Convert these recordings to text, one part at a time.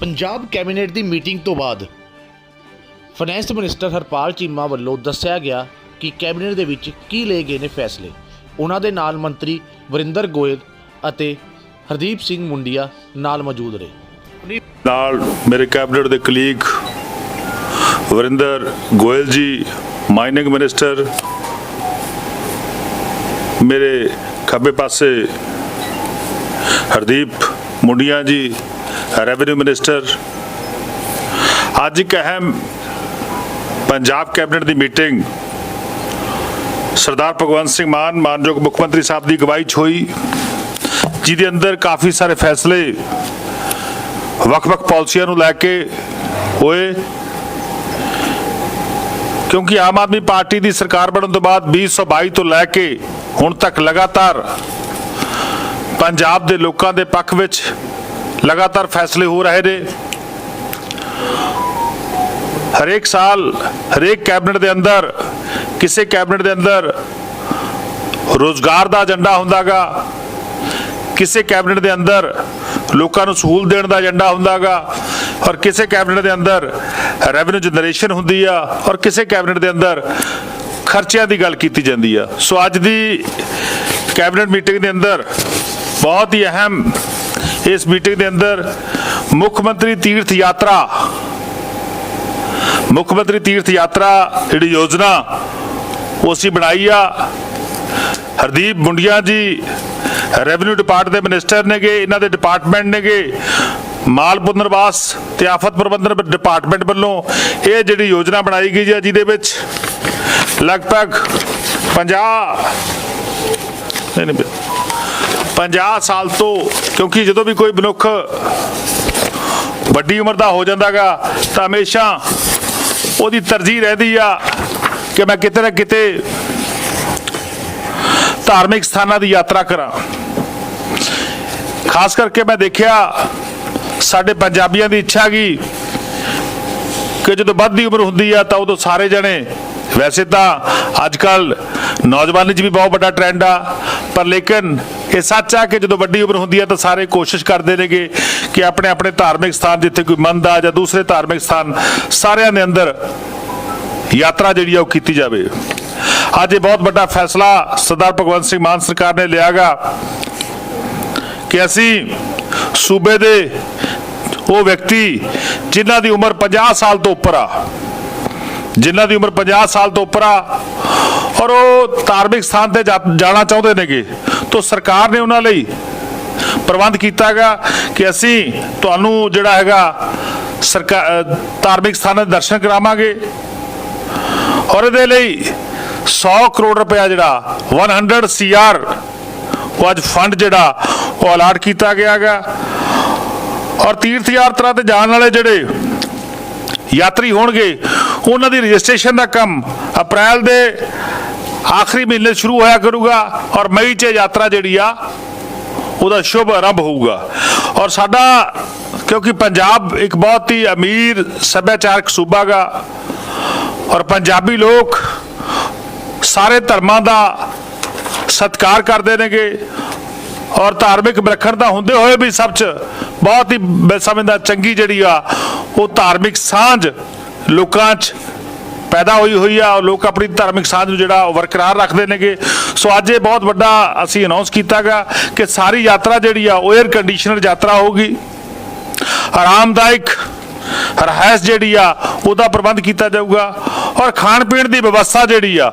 Punjab cabinet ਦੀ meeting ਤੋਂ ਬਾਅਦ ਫਾਈਨੈਂਸ ਮਿਨਿਸਟਰ ਹਰਪਾਲ ਚੀਮਾ ਵੱਲੋਂ ਦੱਸਿਆ ਗਿਆ ਕਿ ਕੈਬਨਿਟ ਦੇ ਵਿੱਚ ਕੀ ਲਏ ਗਏ ਨੇ ਫੈਸਲੇ। ਉਹਨਾਂ ਦੇ ਨਾਲ ਮੰਤਰੀ ਵਰਿੰਦਰ ਗੋਇਲ ਅਤੇ ਹਰਦੀਪ ਸਿੰਘ ਮੁੰਡੀਆ ਨਾਲ ਮੌਜੂਦ ਰਹੇ। ਨਾਲ ਮੇਰੇ ਕੈਬਨਿਟ ਦੇ colleague Varinder Goyal ji, mining minister, ਮੇਰੇ ਖੱਬੇ ਪਾਸੇ ਹਰਦੀਪ ਮੁੰਡੀਆਂ ਜੀ ਰੈਵਨਿਊ ਮਿਨਿਸਟਰ ਅੱਜ ਇੱਕ ਅਹਿਮ ਪੰਜਾਬ ਕੈਬਨਿਟ ਦੀ ਮੀਟਿੰਗ ਸਰਦਾਰ ਭਗਵੰਤ ਸਿੰਘ ਮਾਨ, ਮਾਨਯੋਗ ਮੁੱਖ ਮੰਤਰੀ ਸਾਹਿਬ ਦੀ ਅਗਵਾਈ 'ਚ ਹੋਈ, ਜਿਹਦੇ ਅੰਦਰ ਕਾਫੀ ਸਾਰੇ ਫੈਸਲੇ ਵੱਖ-ਵੱਖ ਪਾਲਿਸੀਆਂ ਨੂੰ ਲੈ ਕੇ ਹੋਏ। ਕਿਉਂਕਿ ਆਮ ਆਦਮੀ ਪਾਰਟੀ ਦੀ ਸਰਕਾਰ ਬਣਨ ਤੋਂ ਬਾਅਦ 2022 ਤੋਂ ਲੈ ਕੇ ਹੁਣ ਤੱਕ ਲਗਾਤਾਰ ਪੰਜਾਬ ਦੇ ਲੋਕਾਂ ਦੇ ਪੱਖ ਵਿੱਚ ਲਗਾਤਾਰ ਫੈਸਲੇ ਹੋ ਰਹੇ ਨੇ। ਹਰੇਕ ਸਾਲ ਹਰੇਕ ਕੈਬਨਿਟ ਦੇ ਅੰਦਰ, ਕਿਸੇ ਕੈਬਨਿਟ ਦੇ ਅੰਦਰ ਰੋਜ਼ਗਾਰ ਦਾ ਏਜੰਡਾ ਹੁੰਦਾਗਾ। ਕਿਸੇ ਕੈਬਨਿਟ ਦੇ ਅੰਦਰ ਲੋਕਾਂ ਨੂੰ ਸਹੂਲਤ ਦੇਣ ਦਾ ਏਜੰਡਾ ਹੁੰਦਾਗਾ। ਔਰ ਕਿਸੇ ਕੈਬਨਿਟ ਦੇ ਅੰਦਰ ਰੈਵਨਿਊ ਜਨਰੇਸ਼ਨ ਹੁੰਦੀ ਆ। ਔਰ ਕਿਸੇ ਕੈਬਨਿਟ ਦੇ ਅੰਦਰ ਖਰਚਿਆਂ ਦੀ ਗੱਲ ਕੀਤੀ ਜਾਂਦੀ ਆ। ਸੋ ਅੱਜ ਦੀ ਕੈਬਨਿਟ ਮੀਟਿੰਗ ਦੇ ਅੰਦਰ ਬਹੁਤ ਹੀ ਅਹਿਮ ਇਸ ਮੀਟਿੰਗ ਦੇ ਅੰਦਰ ਮੁੱਖ ਮੰਤਰੀ ਤੀਰਥ ਯਾਤਰਾ, ਮੁੱਖ ਮੰਤਰੀ ਤੀਰਥ ਯਾਤਰਾ ਜਿਹੜੀ ਯੋਜਨਾ, ਉਹ ਅਸੀਂ ਬਣਾਈ ਆ। ਹਰਦੀਪ ਮੁੰਡੀਆਂ ਜੀ ਰੈਵਨਿਊ ਡਿਪਾਰਟਮੈਂਟ ਦੇ ਮਿਨਿਸਟਰ ਨੇਗੇ, ਇਹਨਾਂ ਦੇ ਡਿਪਾਰਟਮੈਂਟ ਨੇਗੇ। ਮਾਲ ਪੁਨਰਵਾਸ ਤੇ ਆਫਤ ਪ੍ਰਬੰਧਨ ਡਿਪਾਰਟਮੈਂਟ ਵੱਲੋਂ ਇਹ ਜਿਹੜੀ ਯੋਜਨਾ ਬਣਾਈ ਗਈ ਹੈ ਜਿਹਦੇ ਵਿੱਚ ਲਗਭਗ 50 ਨਹੀਂ ਨਹੀਂ 50 ਸਾਲ ਤੋਂ, ਕਿਉਂਕਿ ਜਦੋਂ ਵੀ ਕੋਈ ਮਨੁੱਖ ਵੱਡੀ ਉਮਰ ਦਾ ਹੋ ਜਾਂਦਾਗਾ, ਤਾਂ ਹਮੇਸ਼ਾ ਉਹਦੀ ਤਰਜੀਹ ਰਹਿੰਦੀ ਆ ਕਿ ਮੈਂ ਕਿਤੇ ਨਾ ਕਿਤੇ ਧਾਰਮਿਕ ਸਥਾਨਾਂ ਦੀ ਯਾਤਰਾ ਕਰਾਂ। ਖਾਸ ਕਰਕੇ ਮੈਂ ਦੇਖਿਆ ਸਾਡੇ ਪੰਜਾਬੀਆਂ ਦੀ ਇੱਛਾ ਗਈ ਕਿ ਜਦੋਂ ਵੱਧਦੀ ਉਮਰ ਹੁੰਦੀ ਆ ਤਾਂ ਉਦੋਂ ਸਾਰੇ ਜਣੇ, ਵੈਸੇ ਤਾਂ ਅੱਜ ਕੱਲ ਨੌਜਵਾਨੀ 'ਚ ਵੀ ਬਹੁਤ ਵੱਡਾ ਟ੍ਰੈਂਡ ਆ, ਪਰ ਲੇਕਿਨ ਇਹ ਸੱਚ ਆ ਕਿ ਜਦੋਂ ਵੱਡੀ ਉਮਰ ਹੁੰਦੀ ਹੈ ਤਾਂ ਸਾਰੇ ਕੋਸ਼ਿਸ਼ ਕਰਦੇ ਨੇਗੇ ਕਿ ਆਪਣੇ ਆਪਣੇ ਧਾਰਮਿਕ ਸਥਾਨ ਜਿੱਥੇ ਕੋਈ ਮੰਦ ਆ ਜਾਂ ਦੂਸਰੇ ਧਾਰਮਿਕ ਸਥਾਨ, ਸਾਰਿਆਂ ਦੇ ਅੰਦਰ ਯਾਤਰਾ ਜਿਹੜੀ ਆ ਉਹ ਕੀਤੀ ਜਾਵੇ। ਅੱਜ ਇਹ ਬਹੁਤ ਵੱਡਾ ਫੈਸਲਾ ਸਰਦਾਰ ਭਗਵੰਤ ਸਿੰਘ ਮਾਨ ਸਰਕਾਰ ਨੇ ਲਿਆਗਾ ਕਿ ਅਸੀਂ ਸੂਬੇ ਦੇ ਉਹ ਵਿਅਕਤੀ ਜਿਨ੍ਹਾਂ ਦੀ ਉਮਰ 50 ਸਾਲ ਤੋਂ ਉੱਪਰ ਆ, ਜਿਨ੍ਹਾਂ ਦੀ ਉਮਰ 50 ਸਾਲ ਤੋਂ ਉੱਪਰ ਆ ਔਰ ਉਹ ਧਾਰਮਿਕ ਸਥਾਨ ਤੇ ਜਾਣਾ ਚਾਹੁੰਦੇ ਨੇਗੇ। ਤਾਂ ਸਰਕਾਰ ਨੇ ਉਹਨਾਂ ਲਈ ਪ੍ਰਬੰਧ ਕੀਤਾਗਾ ਕਿ ਅਸੀਂ ਤੁਹਾਨੂੰ ਜਿਹੜਾ ਹੈਗਾ ਸਰਕਾਰ ਧਾਰਮਿਕ ਸਥਾਨਾਂ ਦੇ ਦਰਸ਼ਨ ਕਰਾਵਾਂਗੇ। ਔਰ ਇਹਦੇ ਲਈ 100 ਕਰੋੜ ਰੁਪਇਆ ਜਿਹੜਾ 100 ਸੀਆਰ ਉਹ ਅੱਜ ਫੰਡ ਜਿਹੜਾ ਉਹ ਅਲਾਟ ਕੀਤਾ ਗਿਆ ਹੈਗਾ। ਔਰ ਤੀਰਥ ਯਾਤਰਾ ਤੇ ਜਾਣ ਵਾਲੇ ਜਿਹੜੇ ਯਾਤਰੀ ਹੋਣਗੇ, ਉਹਨਾਂ ਦੀ ਰਜਿਸਟ੍ਰੇਸ਼ਨ ਦਾ ਕੰਮ ਅਪ੍ਰੈਲ ਦੇ ਆਖਰੀ ਮਹੀਨੇ ਸ਼ੁਰੂ ਹੋਇਆ ਕਰੂਗਾ ਔਰ ਮਈ 'ਚ ਯਾਤਰਾ ਜਿਹੜੀ ਆ, ਉਹਦਾ ਸ਼ੁਭ ਆਰੰਭ ਹੋਊਗਾ। ਔਰ ਸਾਡਾ, ਕਿਉਂਕਿ ਪੰਜਾਬ ਇੱਕ ਬਹੁਤ ਹੀ ਅਮੀਰ ਸੱਭਿਆਚਾਰਕ ਸੂਬਾ ਔਰ ਪੰਜਾਬੀ ਲੋਕ ਸਾਰੇ ਧਰਮਾਂ ਦਾ ਸਤਿਕਾਰ ਕਰਦੇ ਨੇਗੇ, ਔਰ ਧਾਰਮਿਕ ਵਿਲੱਖਣਤਾ ਹੁੰਦੇ ਹੋਏ ਵੀ ਸਭ ਚ ਬਹੁਤ ਹੀ ਮੈਂ ਸਮਝਦਾ ਚੰਗੀ ਜਿਹੜੀ ਆ, ਉਹ ਧਾਰਮਿਕ ਸਾਂਝ ਲੋਕਾਂ 'ਚ ਪੈਦਾ ਹੋਈ ਹੋਈ ਆ, ਲੋਕ ਆਪਣੀ ਧਾਰਮਿਕ ਸਾਂਝ ਨੂੰ ਜਿਹੜਾ ਵਰਕਰਾਰ ਰੱਖਦੇ ਨੇਗੇ। ਸੋ ਅੱਜ ਇਹ ਬਹੁਤ ਵੱਡਾ ਅਸੀਂ ਅਨਾਉਂਸ ਕੀਤਾਗਾ ਕਿ ਸਾਰੀ ਯਾਤਰਾ ਜਿਹੜੀ ਆ, ਉਹ 에ਅਰ ਕੰਡੀਸ਼ਨਰ ਯਾਤਰਾ ਹੋਊਗੀ। ਆਰਾਮਦਾਇਕ ਰਹਿਸ ਜਿਹੜੀ ਆ, ਉਹਦਾ ਪ੍ਰਬੰਧ ਕੀਤਾ ਜਾਊਗਾ ਔਰ ਖਾਣ ਪੀਣ ਦੀ ਵਿਵਸਥਾ ਜਿਹੜੀ ਆ,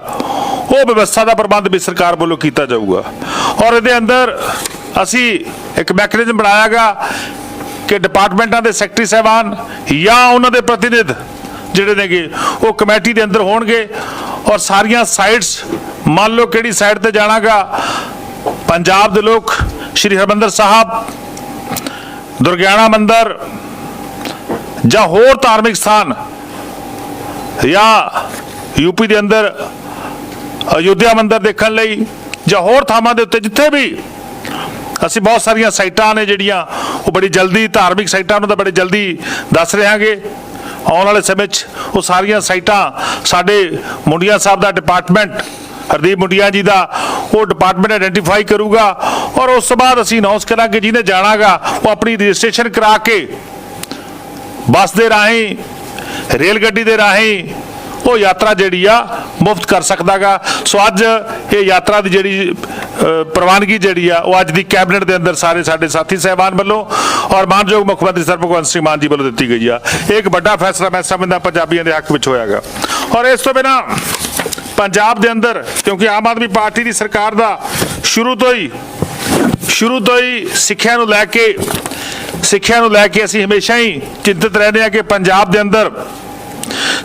ਉਹ ਵਿਵਸਥਾ ਦਾ ਪ੍ਰਬੰਧ ਵੀ ਸਰਕਾਰ ਵੱਲੋਂ ਕੀਤਾ ਜਾਊਗਾ। ਔਰ ਇਹਦੇ ਅੰਦਰ ਅਸੀਂ ਇੱਕ ਮੈਕੈਨਿਜ਼ਮ ਬਣਾਇਆਗਾ ਕਿ ਡਿਪਾਰਟਮੈਂਟਾਂ ਦੇ ਸੈਕਟਰੀ ਸਹਿਬਾਨ ਜਾਂ ਉਹਨਾਂ ਦੇ ਪ੍ਰਤੀਨਿਧ ਜਿਹੜੇ ਨੇਗੇ, ਉਹ ਕਮੇਟੀ ਦੇ ਅੰਦਰ ਹੋਣਗੇ ਔਰ ਸਾਰੀਆਂ ਸਾਈਟਸ ਮੰਨ ਲਓ ਕਿਹੜੀ ਸਾਈਡ ਤੇ ਜਾਣਾਗਾ, ਪੰਜਾਬ ਦੇ ਲੋਕ, ਸ਼੍ਰੀ ਹਰਮੰਦਰ ਸਾਹਿਬ, ਦੁਰਗਿਆਣਾ ਮੰਦਿਰ ਜਾਂ ਹੋਰ ਧਾਰਮਿਕ ਸਥਾਨ ਜਾਂ ਯੂਪੀ ਦੇ ਅੰਦਰ, ਅਯੁੱਧਿਆ ਮੰਦਿਰ ਦੇਖਣ ਲਈ ਜਾਂ ਹੋਰ ਥਾਵਾਂ ਦੇ ਉੱਤੇ ਜਿੱਥੇ ਵੀ ਅਸੀਂ ਬਹੁਤ ਸਾਰੀਆਂ ਸਾਈਟਾਂ ਨੇ ਜਿਹੜੀਆਂ, ਉਹ ਬੜੀ ਜਲਦੀ ਧਾਰਮਿਕ ਸਾਈਟਾਂ ਨੂੰ ਤਾਂ ਬੜੀ ਜਲਦੀ ਦੱਸ ਰਹਾਂਗੇ ਆਉਣ ਵਾਲੇ ਸਮੇਂ 'ਚ ਉਹ ਸਾਰੀਆਂ ਸਾਈਟਾਂ ਸਾਡੇ ਮੁੰਡੀਆਂ ਸਾਹਿਬ ਦਾ ਡਿਪਾਰਟਮੈਂਟ ਹਰਦੀਪ ਮੁੰਡੀਆਂ ਜੀ ਦਾ, ਉਹ ਡਿਪਾਰਟਮੈਂਟ ਆਇਡੈਂਟੀਫਾਈ ਕਰੂਗਾ ਔਰ ਉਸ ਤੋਂ ਬਾਅਦ ਅਸੀਂ ਅਨਾਉਂਸ ਕਰਾਂਗੇ ਜਿਹਨੇ ਜਾਣਾਗਾ, ਉਹ ਆਪਣੀ ਰਜਿਸਟ੍ਰੇਸ਼ਨ ਕਰਾ ਕੇ ਬੱਸ ਦੇ ਰਾਹੀਂ, ਰੇਲ ਗੱਡੀ ਦੇ ਰਾਹੀਂ ਉਹ ਯਾਤਰਾ ਜਿਹੜੀ ਆ ਮੁਫਤ ਕਰ ਸਕਦਾਗਾ। ਸੋ ਅੱਜ ਇਹ ਯਾਤਰਾ ਦੀ ਜਿਹੜੀ ਪ੍ਰਵਾਨਗੀ ਜਿਹੜੀ ਆ, ਉਹ ਅੱਜ ਦੀ ਕੈਬਨਿਟ ਦੇ ਅੰਦਰ ਸਾਰੇ ਸਾਡੇ ਸਾਥੀ ਸਹਿਬਾਨ ਵੱਲੋਂ ਔਰ ਮਾਨਯੋਗ ਮੁੱਖ ਮੰਤਰੀ ਸਰ ਭਗਵੰਤ ਸਿੰਘ ਮਾਨ ਜੀ ਵੱਲੋਂ ਦਿੱਤੀ ਗਈ ਆ। ਇਹ ਇੱਕ ਵੱਡਾ ਫੈਸਲਾ ਮੈਂ ਸਮਝਦਾ ਪੰਜਾਬੀਆਂ ਦੇ ਹੱਕ ਵਿੱਚ ਹੋਇਆਗਾ। ਔਰ ਇਸ ਤੋਂ ਬਿਨਾ ਪੰਜਾਬ ਦੇ ਅੰਦਰ, ਕਿਉਂਕਿ ਆਮ ਆਦਮੀ ਪਾਰਟੀ ਦੀ ਸਰਕਾਰ ਦਾ ਸ਼ੁਰੂ ਤੋਂ ਹੀ, ਸ਼ੁਰੂ ਤੋਂ ਹੀ ਸਿੱਖਿਆ ਨੂੰ ਲੈ ਕੇ, ਸਿੱਖਿਆ ਨੂੰ ਲੈ ਕੇ ਅਸੀਂ ਹਮੇਸ਼ਾ ਹੀ ਚਿੰਤਤ ਰਹਿੰਦੇ ਹਾਂ ਕਿ ਪੰਜਾਬ ਦੇ ਅੰਦਰ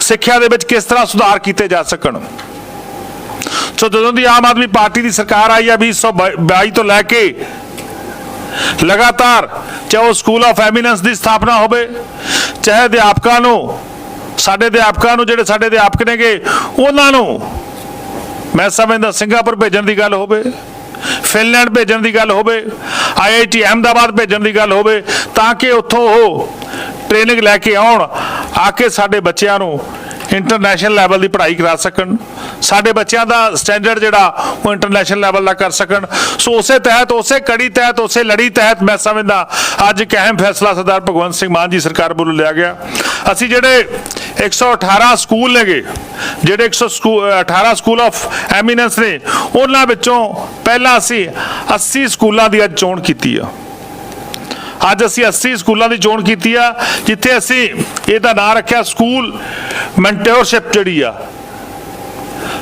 ਸਿੱਖਿਆ ਦੇ ਵਿੱਚ ਕਿਸ ਤਰ੍ਹਾਂ ਸੁਧਾਰ ਕੀਤੇ ਜਾ ਸਕਣ। ਸੋ ਜਦੋਂ ਦੀ ਆਮ ਆਦਮੀ ਪਾਰਟੀ ਦੀ ਸਰਕਾਰ ਆਈ ਆ 2022 ਤੋਂ ਲੈ ਕੇ ਲਗਾਤਾਰ ਚਾਹੇ ਉਹ ਸਕੂਲ ਆਫ ਐਮੀਨੈਂਸ ਦੀ ਸਥਾਪਨਾ ਹੋਵੇ, ਚਾਹੇ ਅਧਿਆਪਕਾਂ ਨੂੰ, ਸਾਡੇ ਅਧਿਆਪਕਾਂ ਨੂੰ, ਜਿਹੜੇ ਸਾਡੇ ਅਧਿਆਪਕ ਨੇਗੇ, ਉਹਨਾਂ ਨੂੰ ਮੈਂ ਸਮਝਦਾ ਸਿੰਗਾਪੁਰ ਭੇਜਣ ਦੀ ਗੱਲ ਹੋਵੇ, ਫਿਨਲੈਂਡ ਭੇਜਣ ਦੀ ਗੱਲ ਹੋਵੇ ਆਈਆਈਟੀ ਅਹਿਮਦਾਬਾਦ ਭੇਜਣ ਦੀ ਗੱਲ ਹੋਵੇ, ਤਾਂ ਕਿ ਉੱਥੋਂ ਉਹ ਟ੍ਰੇਨਿੰਗ ਲੈ ਕੇ ਆਉਣ, ਆ ਕੇ ਸਾਡੇ ਬੱਚਿਆਂ ਨੂੰ ਇੰਟਰਨੈਸ਼ਨਲ ਲੈਵਲ ਦੀ ਪੜ੍ਹਾਈ ਕਰਾ ਸਕਣ। ਸਾਡੇ ਬੱਚਿਆਂ ਦਾ ਸਟੈਂਡਰਡ ਜਿਹੜਾ, ਉਹ ਇੰਟਰਨੈਸ਼ਨਲ ਲੈਵਲ ਦਾ ਕਰ ਸਕਣ। ਸੋ ਉਸੇ ਤਹਿਤ, ਉਸੇ ਕੜੀ ਤਹਿਤ, ਉਸੇ ਲੜੀ ਤਹਿਤ ਮੈਂ ਸਮਝਦਾ, ਅੱਜ ਇੱਕ ਅਹਿਮ ਫੈਸਲਾ ਸਰਦਾਰ ਭਗਵੰਤ ਸਿੰਘ ਮਾਨ ਜੀ ਸਰਕਾਰ ਵੱਲੋਂ ਲਿਆ ਗਿਆ। ਅਸੀਂ ਜਿਹੜੇ 118 ਸਕੂਲ ਨੇਗੇ, ਜਿਹੜੇ 118 ਸਕੂਲ ਆਫ ਐਮੀਨੈਂਸ ਨੇ, ਉਹਨਾਂ ਵਿੱਚੋਂ ਪਹਿਲਾਂ ਅਸੀਂ 80 ਸਕੂਲਾਂ ਦੀ ਅੱਜ ਚੋਣ ਕੀਤੀ ਆ। ਅੱਜ ਅਸੀਂ 80 ਸਕੂਲਾਂ ਦੀ ਚੋਣ ਕੀਤੀ ਆ, ਜਿੱਥੇ ਅਸੀਂ ਇਹਦਾ ਨਾਂ ਰੱਖਿਆ ਸਕੂਲ ਮੈਂਟੋਰਸ਼ਿਪ ਜਿਹੜੀ ਆ।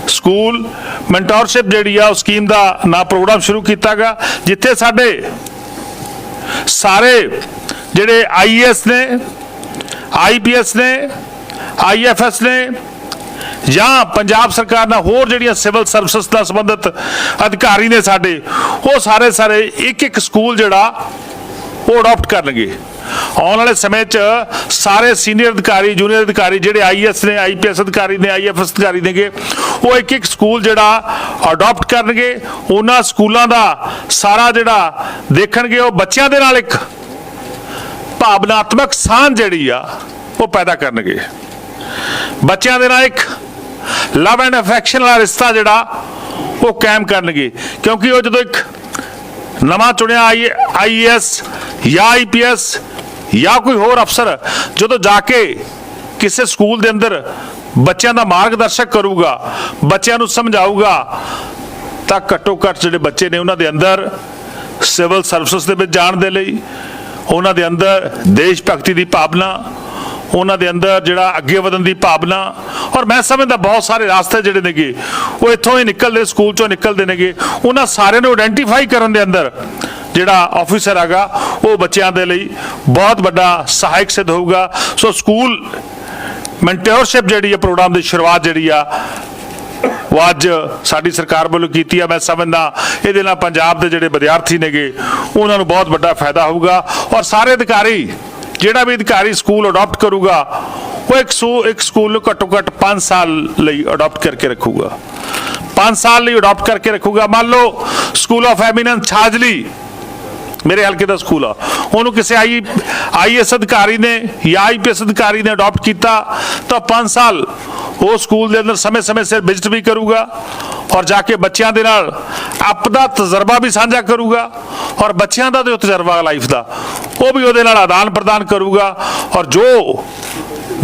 ਸਕੂਲ ਮੈਂਟੋਰਸ਼ਿਪ ਜਿਹੜੀ ਆ, ਉਹ ਸਕੀਮ ਦਾ ਨਾਂ ਪ੍ਰੋਗਰਾਮ ਸ਼ੁਰੂ ਕੀਤਾ ਕੀਤਾਗਾ ਜਿੱਥੇ ਸਾਡੇ ਸਾਰੇ ਜਿਹੜੇ ਆਈਐਸ ਨੇ ਆਈਪੀਐਸ ਨੇ ਆਈਐਫਐਸ ਨੇ ਜਾਂ ਪੰਜਾਬ ਸਰਕਾਰ ਨਾਲ ਹੋਰ ਜਿਹੜੀਆਂ ਸਿਵਲ ਸਰਵਿਸਿਜ਼ ਨਾਲ ਸੰਬੰਧਿਤ ਅਧਿਕਾਰੀ ਨੇ ਸਾਡੇ, ਉਹ ਸਾਰੇ ਸਾਰੇ ਇੱਕ ਇੱਕ ਸਕੂਲ ਜਿਹੜਾ ਉਹ ਅਡਾਪਟ ਕਰਨਗੇ। ਆਉਣ ਵਾਲੇ ਸਮੇਂ 'ਚ ਸਾਰੇ ਸੀਨੀਅਰ ਅਧਿਕਾਰੀ, ਜੂਨੀਅਰ ਅਧਿਕਾਰੀ ਜਿਹੜੇ ਆਈਐਸ ਨੇ ਆਈਪੀਐਸ ਅਧਿਕਾਰੀ ਨੇ ਆਈਐਫਐਸ ਅਧਿਕਾਰੀ ਨੇਗੇ, ਉਹ ਇੱਕ ਇੱਕ ਸਕੂਲ ਜਿਹੜਾ ਅਡਾਪਟ ਕਰਨਗੇ। ਉਹਨਾਂ ਸਕੂਲਾਂ ਦਾ ਸਾਰਾ ਜਿਹੜਾ ਦੇਖਣਗੇ, ਉਹ ਬੱਚਿਆਂ ਦੇ ਨਾਲ ਇੱਕ ਭਾਵਨਾਤਮਕ ਸਾਂਝ ਜਿਹੜੀ ਆ, ਉਹ ਪੈਦਾ ਕਰਨਗੇ। ਬੱਚਿਆਂ ਦੇ ਨਾਲ ਇੱਕ ਲਵ ਐਂਡ ਅਫੈਕਸ਼ਨ ਵਾਲਾ ਰਿਸ਼ਤਾ ਜਿਹੜਾ, ਉਹ ਕਾਇਮ ਕਰਨਗੇ। ਕਿਉਂਕਿ ਉਹ ਜਦੋਂ ਇੱਕ ਨਵਾਂ ਚੁਣਿਆ ਆਈਐਸ ਜਾਂ ਆਈਪੀਐਸ ਜਾਂ ਕੋਈ ਹੋਰ ਅਫਸਰ ਜਦੋਂ ਜਾ ਕੇ ਕਿਸੇ ਸਕੂਲ ਦੇ ਅੰਦਰ ਬੱਚਿਆਂ ਦਾ ਮਾਰਗਦਰਸ਼ਕ ਕਰੂਗਾ, ਬੱਚਿਆਂ ਨੂੰ ਸਮਝਾਊਗਾ, ਤਾਂ ਘੱਟੋ ਘੱਟ ਜਿਹੜੇ ਬੱਚੇ ਨੇ ਉਹਨਾਂ ਦੇ ਅੰਦਰ ਸਿਵਲ ਸਰਵਿਸਿਜ਼ ਦੇ ਵਿੱਚ ਜਾਣ ਦੇ ਲਈ, ਉਹਨਾਂ ਦੇ ਅੰਦਰ ਦੇਸ਼ ਭਗਤੀ ਦੀ ਭਾਵਨਾ, ਉਹਨਾਂ ਦੇ ਅੰਦਰ ਜਿਹੜਾ ਅੱਗੇ ਵਧਣ ਦੀ ਭਾਵਨਾ, ਔਰ ਮੈਂ ਸਮਝਦਾ ਬਹੁਤ ਸਾਰੇ ਰਾਸਤੇ ਜਿਹੜੇ ਨੇਗੇ, ਉਹ ਇੱਥੋਂ ਹੀ ਨਿਕਲਦੇ, ਸਕੂਲ ਚੋਂ ਨਿਕਲਦੇ ਨੇਗੇ, ਉਹਨਾਂ ਸਾਰਿਆਂ ਨੂੰ ਆਇਡੈਂਟੀਫਾਈ ਕਰਨ ਦੇ ਅੰਦਰ ਜਿਹੜਾ ਆਫੀਸਰ ਹੈਗਾ, ਉਹ ਬੱਚਿਆਂ ਦੇ ਲਈ ਬਹੁਤ ਵੱਡਾ ਸਹਾਇਕ ਸਿੱਧ ਹੋਊਗਾ। ਸੋ ਸਕੂਲ ਮੈਂਟੋਰਸ਼ਿਪ ਜਿਹੜੀ ਹੈ ਪ੍ਰੋਗਰਾਮ ਦੀ ਸ਼ੁਰੂਆਤ ਜਿਹੜੀ ਆ, ਉਹ ਅੱਜ ਸਾਡੀ ਸਰਕਾਰ ਵੱਲੋਂ ਕੀਤੀ ਆ। ਮੈਂ ਸਮਝਦਾ ਇਹਦੇ ਨਾਲ ਪੰਜਾਬ ਦੇ ਜਿਹੜੇ ਵਿਦਿਆਰਥੀ ਨੇਗੇ, ਉਹਨਾਂ ਨੂੰ ਬਹੁਤ ਵੱਡਾ ਫਾਇਦਾ ਹੋਊਗਾ। ਔਰ ਸਾਰੇ ਅਧਿਕਾਰੀ, ਜਿਹੜਾ ਵੀ ਅਧਿਕਾਰੀ ਸਕੂਲ ਅਡਾਪਟ ਕਰੂਗਾ, ਉਹ ਇੱਕ ਸੂ, ਇੱਕ ਸਕੂਲ ਨੂੰ ਘੱਟੋ ਘੱਟ 5 ਸਾਲ ਲਈ ਅਡਾਪਟ ਕਰਕੇ ਰੱਖੂਗਾ। 5 ਸਾਲ ਲਈ ਅਡਾਪਟ ਕਰਕੇ ਰੱਖੂਗਾ। ਮੰਨ ਲਓ ਸਕੂਲ ਆਫ ਐਮੀਨੈਂਸ ਛਾਜਲੀ ਮੇਰੇ ਹਲਕੇ ਦਾ ਸਕੂਲ ਆ। ਉਹਨੂੰ ਕਿਸੇ ਆਈ ਆਈਐਸ ਅਧਿਕਾਰੀ ਨੇ ਜਾਂ ਆਈਪੀਐਸ ਅਧਿਕਾਰੀ ਨੇ ਅਡਾਪਟ ਕੀਤਾ, ਤਾਂ 5 ਸਾਲ ਉਹ ਸਕੂਲ ਦੇ ਅੰਦਰ ਸਮੇਂ-ਸਮੇਂ ਸਿਰ ਵਿਜ਼ਿਟ ਵੀ ਕਰੂਗਾ ਔਰ ਜਾ ਕੇ ਬੱਚਿਆਂ ਦੇ ਨਾਲ ਆਪਦਾ ਤਜਰਬਾ ਵੀ ਸਾਂਝਾ ਕਰੂਗਾ ਔਰ ਬੱਚਿਆਂ ਦਾ ਜੋ ਤਜਰਬਾ ਲਾਈਫ ਦਾ, ਉਹ ਵੀ ਉਹਦੇ ਨਾਲ ਆਦਾਨ ਪ੍ਰਦਾਨ ਕਰੂਗਾ ਔਰ ਜੋ